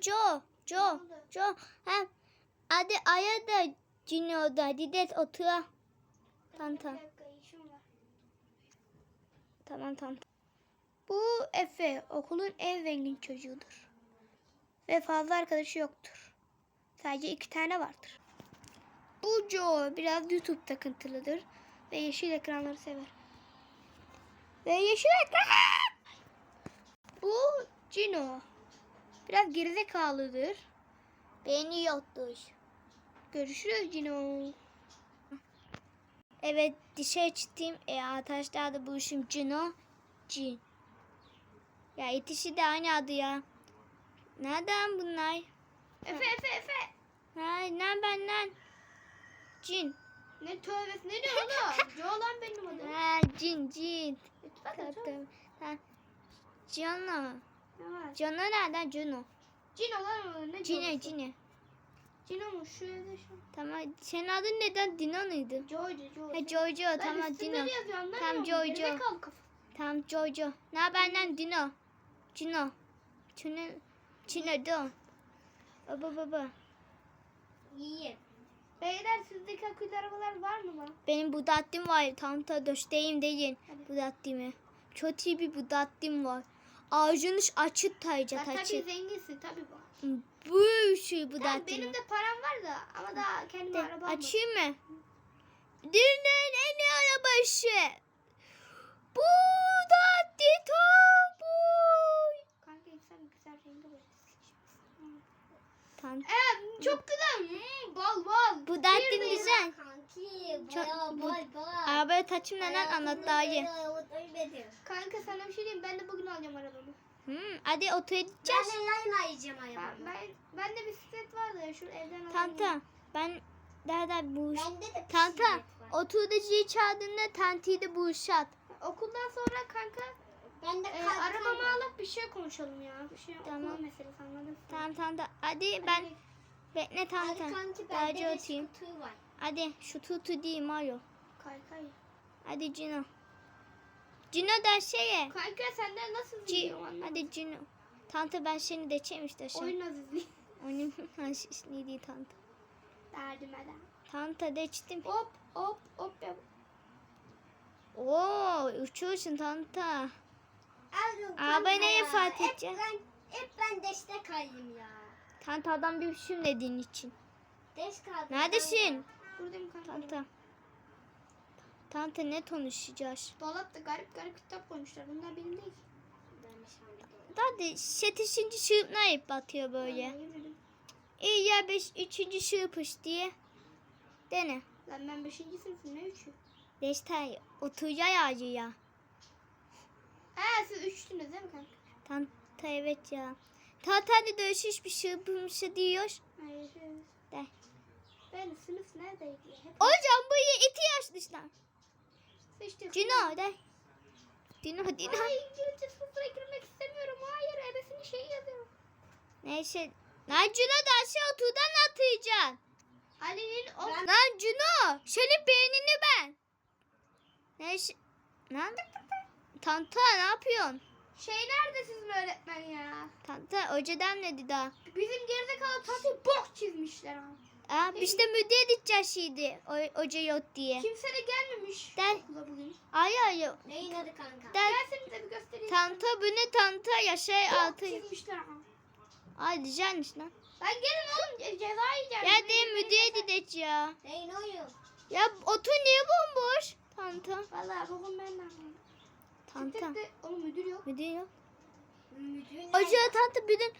Jo. Jo. Jo. Ha. Hadi aya da Cino da Didet otur. Tamam tamam. Tamam tamam. Bu Efe okulun en zengin çocuğudur. Ve fazla arkadaşı yoktur. Sadece iki tane vardır. Bu Joe biraz YouTube takıntılıdır ve yeşil ekranları sever. Ve yeşil ekran. Bu Cino. Biraz gerizekalıdır. Beyni yoktur. Görüşürüz Cino. Evet dışarı çıktım. E, arkadaşlar da bu işim Cino. Cin. Ya itişi de aynı adı ya. Nereden bunlar? Efe Efe Efe. Ha, ne benden? Cin. Ne tövbesi ne diyor oğlum? Joe lan benim adım. Ha, cin cin. Lütfen. Cino. Cino nereden Cino? Cino lan o ne Cine? Cine. Cino mu? Şu evde şu. Tamam. Senin adın neden Dino'nuydu? Joe'cu Joe. Ha Jojo Lan tamam Dino. Tamam, kafa. Tamam Jojo. Ne benden Dino. Cino. Cino. Cino do. Baba baba. İyi. Beyler sizdeki akülü arabalar var mı lan? Benim Budattim var. Tam da döşteyim deyin. Budattimi. Çok iyi bir Budattim var. Ağzını açık tayacak Sen tabii açık. zenginsin tabii bu. Bu şey Yani Budattim. benim de param var da ama daha kendime araba almadım. Açayım mı? Dünyanın en iyi arabası. Bugatti Toy. Kanka sen güzel rengi böyle. Tamam. Evet çok güzel. Hmm, bal bal. Budattim Bir de- güzel. Kanki Çok- bu- bay bay. Arabayı taçım neden anlat daha iyi. Kanka sana bir şey diyeyim ben de bugün alacağım arabamı. Hmm, hadi oturacağız. Ben neler yiyeceğim Ben, ayağımı. ben, ben de bisiklet vardı ya şu evden alayım. Tanta ben nereden bu Bende de Tanta bisiklet var. oturduğu çağırdığında tantiyi de bu şat. Okuldan sonra kanka Ben de e, arabamı var. alıp bir şey konuşalım ya. Bir şey Tamam. okul meselesi anladın mı? Tamam tamam da hadi ben bekle Hadi tanta. kanki Daha bende de oturayım. skuter var. Hadi şu tutu değil Mario. Kay kay. Hadi Cino. Cino da şeye. Kanka senden nasıl izliyorum hadi Cino. Tanta ben seni de de şu. Oyun azizliği. Oyun ne değil tanta. Derdim eden. Tanta de içtim. Hop hop hop. Oo uçuyorsun tanta. Ergun, Arabayı kanka neye ya. Fatih Hep ben, hep ben destek alayım ya. Tanta adam bir şun dediğin için. Destek aldım. Neredesin? Buradayım kanka. Tanta ne konuşacağız? Dolapta garip garip kitap koymuşlar. Bunlar benim değil. Hadi setişinci şığıp ne yapıp batıyor böyle. İyi ya beş, üçüncü şığıpış diye. Dene. Lan ben 5. sınıfım ne üçü? Beş tane oturacak ağacı ya. He siz üçtünüz değil mi kanka? Tanta evet ya. Tanta hadi dövüşüş bir şığıpmış diyor. Hayır. De. Ben sınıf neredeydi? Hep Hocam bu iyi iti yaşlışlar. seçtim. Cino de. Dino Dino. Ay İngilizce sınıfına girmek istemiyorum. Hayır ebesinin şeyi yazıyor. Neyse. Lan Cino da aşağı oturdan atacaksın. Ali'nin o... Lan Cino. Senin beynini ben. Neyse. Lan. Tanta ne yapıyorsun? Şey nerede sizin öğretmen ya? Tanta hocadan ne dedi daha? Bizim gerizekalı tatil bok çizmişler ha. Aa, biz de müdüre gideceğiz şimdi. O, hoca yok diye. Kimse de gelmemiş. Gel. Okula bugün. Ay ay. Neyin adı kanka? Gel. Gelsenize bir göstereyim. Tanta bu ne tanta yaşay altı. çizmişler ha. Ay güzelmiş lan. Lan gelin oğlum ce- ceza yiyeceğim. Ya de müdüre gideceğiz ya. Neyin oyun? Ya otur niye bomboş? Tanta. Valla babam benden. Tanta. Tanta. Oğlum müdür yok. Müdür yok. Müdürün Hoca tanta bütün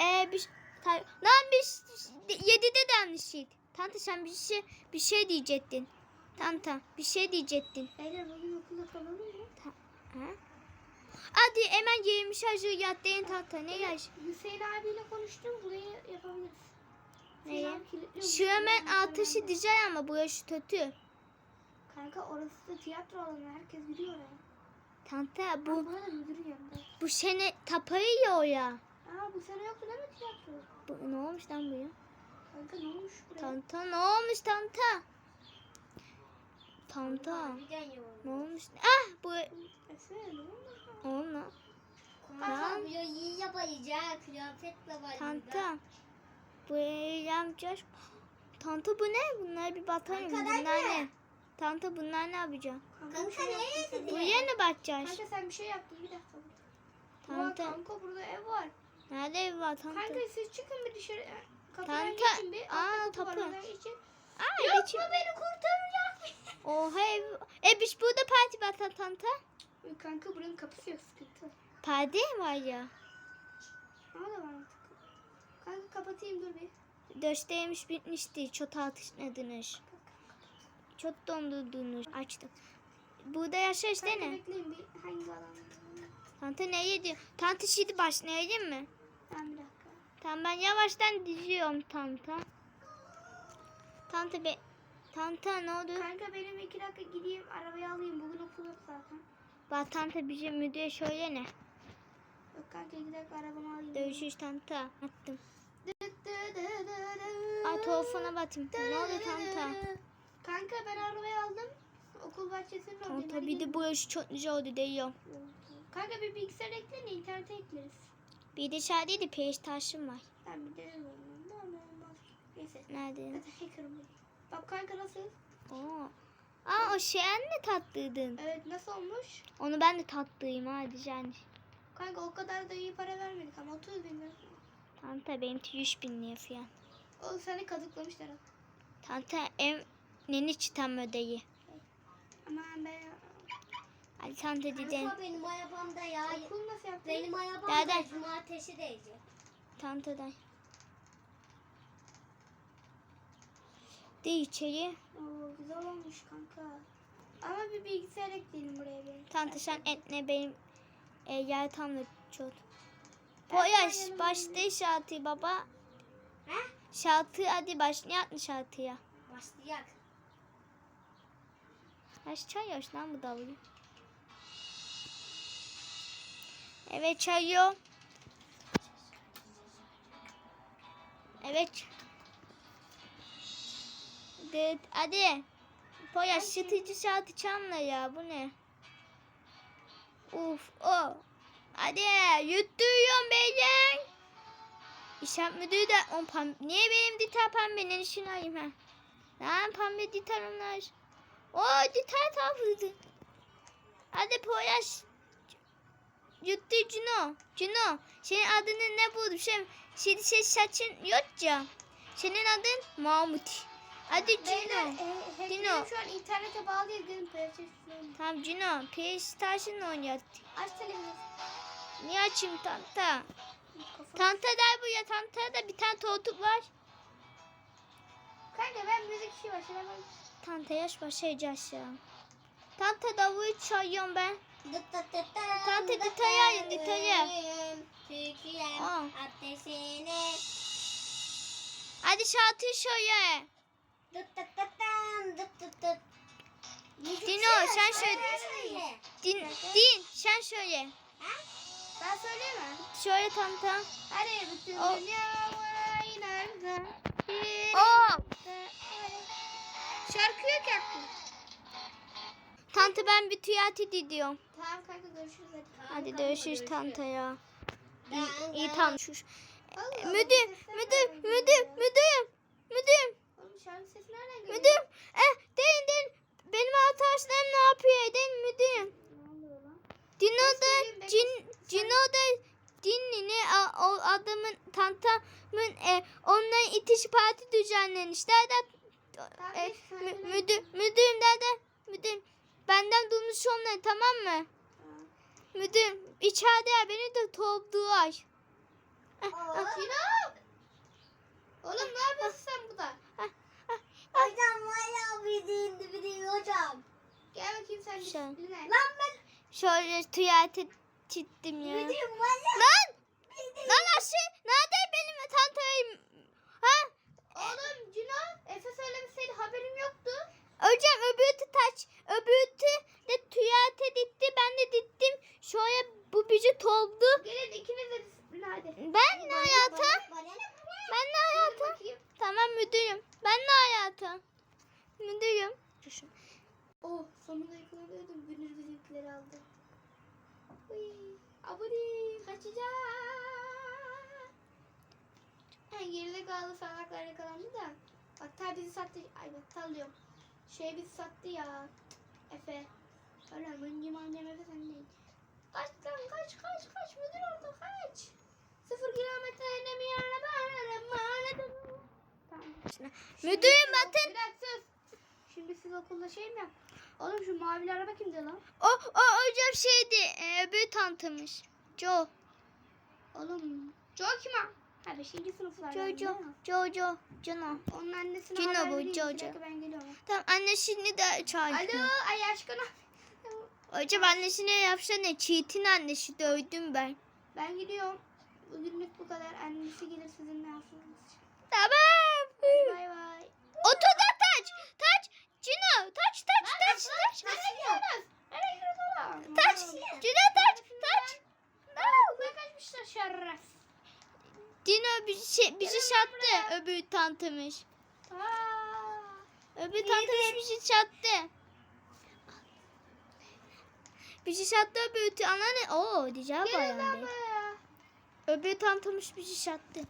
eee bir tay- lan biz yedide denmiştik. Tanta sen bir şey bir şey diyecektin. Tanta bir şey diyecektin. Beyler bugün okulda kalalım mı? Ha? Hadi hemen yemiş hazır yat deyin tanta ne yaş? Hüseyin abiyle konuştum. Burayı yapabiliriz. Neye? Şu hemen yapamam. diyeceğim ama burası kötü. Kanka orası da tiyatro alanı. Herkes biliyor oraya. Tanta Bu bu bu sene tapayı ya. Aa bu sene yoktu değil mi tiyatro? Bu ne olmuş lan bu ya? Kanka ne olmuş buraya? Tanta ne olmuş tanta? Tanta ne olmuş? Ah bu olma. Kanka bu iyi yapacak. Kıyafetle var Tanta. Bu yapacağız. Tanta bu ne? Bunları bir. Kanka, Bunlar ne? Tanta bunlar ne yapacak? Kanka, Kanka nereye gidiyor? Buraya ne bakacağız? Kanka sen bir şey yaptın bir dakika. Tanta. kanka burada ev var. Nerede ev var? Kanka siz çıkın bir dışarı. Kapıdan Kanka, geçin bir. aa, kapı geçin. Aa, Yok evet. mu beni kurtaracak? Oha ev. E biz burada parti var Tanta. Yok Kanka buranın kapısı yok sıkıntı. Parti var ya. Ama da var artık. Kanka kapatayım dur bir. Döşteymiş bitmişti. Çok tartışmadınız. Çok dondurdunuz. Açtım. Burada yaşarız değil Kanka mi? bekleyin bir hangi alan? Tanta ne yedi? Tanta şimdi başlayalım mı? Tamam bir dakika. Tamam ben yavaştan diziyorum Tanta. Tanta be... Tanta ne oldu? Kanka benim iki dakika gideyim arabayı alayım. Bugün okul yok zaten. Bak Tanta bize müdüre söyle ne? Yok kanka iki dakika arabamı alayım. Dövüşürüz Tanta. Attım. Aa telefona batayım. Ne oldu Tanta? Kanka ben arabayı aldım. Okul bahçesinin oradayım. Tanta bir de bu yaşı çok güzel oldu diyorum. Kanka bir bilgisayar ekleyin internete ekleriz. Bir de şadiydi peş taşım var. Ben bir onu. Ne olur olmaz. Neyse. Nerede? Zaten hacker'ım ben. Bak kanka nasıl? Oo. Aa o şey anne tatlıydın. Evet nasıl olmuş? Onu ben de tatlıyım hadi yani. Kanka o kadar da iyi para vermedik ama 30 bin lira. Tanta benim 100 bin lira falan. O seni kazıklamışlar. ama. Tanta em neni çıtam ödeyi. Aman be. Hadi Tanta diyeceğim. Kanka benim arabamda ya. Okul nasıl yaptın? Benim arabamda Nerede? cumartesi değecek. Tanta'dan. De içeri. Oo, güzel olmuş kanka. Ama bir bilgisayar ekleyelim buraya bir. Tanta sen etne benim e, yer tam da çok. Boyaş başla şartı baba. He? Şartı hadi başlayalım şartıya. Başlayak. Kaç çay yaş lan bu davulu. Evet çayıyor. Evet. Evet, hadi. Poya şıtıcı şartı çamla ya bu ne? Uf o. Hadi yutturuyorum beyler. İşaret müdürü de on pam Niye benim dita pembenin işini alayım ha? Lan pembe dita onlar. O dita tafıydı. Hadi Poyaş. Yuttu Cino. Cino. Senin adını ne buldum? Şey, senin şey saçın yok ya. Senin adın Mahmut. Hadi Cino. e, Dino. şu an internete. Gelin PlayStation'ı. Tamam Cino. PlayStation oynuyor. Aç televizyon. Niye açayım Tanta? Tanta der bu ya. Tanta da bir tane tortuk var. Kanka ben müzik işi başlayalım. Tanta yaş başlayacağız ya. Tanta davulu çalıyorum ben. Tante detayı ayın, detayı. Türkiye'm Aa. ateşini. Hadi şartı dıt. Dino sen. Söyle. Din, din sen söyle. Ben söyleyeyim mi? Söyle Tanta. Hadi bütün O- dünya var inansa. Oo. Şarkı yok yaptım. Tanta ben bir tiyatro diyorum. Tamam kanka görüşürüz hadi. Hadi Kanka, görüşürüz görüşürüz. Tanta ya. İyi, Ben- iyi tanışmış. Müdür, müdür, müdür, ya? müdürüm, müdürüm, Oğlum şarkı sesi nereden geliyor? müdürüm. Eh, deyin deyin. Benim arkadaşlarım ne yapıyor deyin müdürüm. Ne oluyor lan? Dino'da, Bekle, cin, Cino'da Dinli'ni a- o adamın tantamın e, onların itiş parti düzenlemişler de Tamam, e, mü, müdür, müdürüm de müdürüm benden duymuş onları tamam mı? Müdürüm içeride beni de toplular. Aa, Sinan! Oğlum ne yapıyorsun sen burada? Hocam valla bildiğin gibi hocam. Gel bakayım sen disipline. Lan ben Şöyle tuvalete çittim ya. bildiğin valla. Lan! Lan aşı nerede benim tantayım? Ha? Oğlum Cino, Efe söylemeseydi haberim yoktu. Hocam öbürtü taç. Öbürtü de tuvalete gitti. Ben de gittim. Şöyle bu bizi toldu. Gelin ikiniz de disipline hadi. Ben ne ne? Ben ne bakayım. Tamam müdürüm. Ben ne hayata? Müdürüm. Oh sonunda yakalanıyordum. Günür bizimkileri aldı. Uy. Abudi kaçacağım. Ha, geride kaldı salaklar yakalandı da. Battal bizi sattı. Ay battal diyorum. Şey bizi sattı ya. Efe. Öyle mıncım annem Efe sen değil. Kaç lan kaç kaç kaç müdür orada kaç. Sıfır kilometre inemiyor araba araba araba. Tamam. Müdürüm Şimdi- bakın. Bir dakika sus. Şimdi siz okulda şey mi yap? Oğlum şu mavili araba kimdi lan? O, o hocam şeydi. E, öbür tanıtmış. Joe. Oğlum Joe kim ha? Ha 5. sınıflar. Joe, Joe. Cino. Onun annesine Cino haber bu, Joe. ben geliyorum. Tamam annesini de çağırdı. Alo ay aşkına. Hocam annesine yapsana. Çiğit'in annesi dövdüm ben. Ben gidiyorum. Bugünlük bu kadar. Annesi gelir sizinle yapsınız. Tamam. Bay bay. Otoda taç. Taç. Cino. Taç taç taç taç. Taç. Cino taç. Taç. Okulda kaçmışlar şerref. Dino bizi, şey, bizi sattı. Öbür tanıtmış. Aa. Öbür tanıtmış bizi sattı. Bizi sattı öbür tü- Anneanne. Oo diyeceğim Gelin lan bayandı. buraya. Öbür tanıtmış bizi sattı.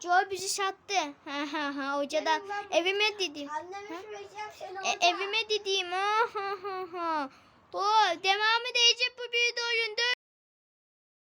Joe bizi sattı. Ha ha ha hocadan Gelin lan buraya. evime. Anneme söyleyeceğim seni E, evime dediğim ha ha ha ha. O devamı diyecek bu bir oyunda